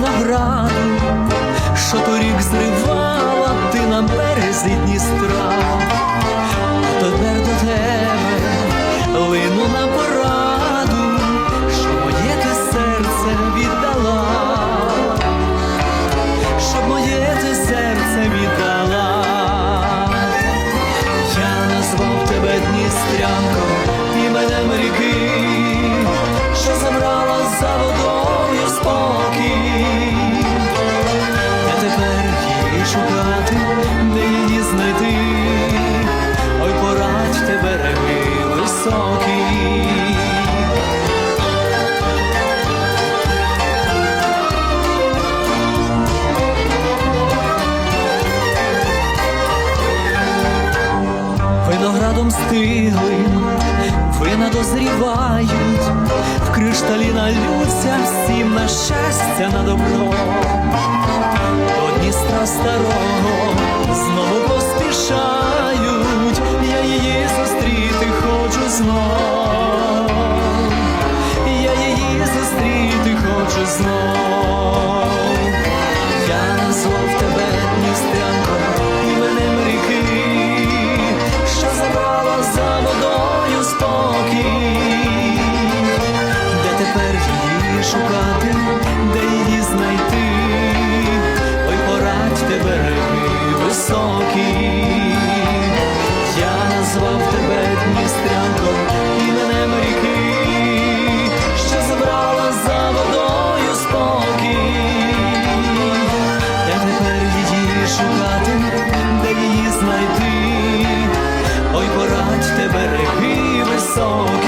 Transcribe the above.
винограду, що торік зривала ти нам березі Дністра, а тепер до тебе лину на пораду, що моє те серце віддала, щоб моє те серце віддала, я назвав тебе Дністрянком іменем ріки, що забрала за воду. віком стиглим, вина дозрівають, в кришталі налються всім на щастя, на добро. шукати, де її знайти, ой порадьте береги високі, я назвав тебе Дністрянком іменем ріки, що забрала за водою спокій, я тепер її шукати, де її знайти, ой порадьте береги високі.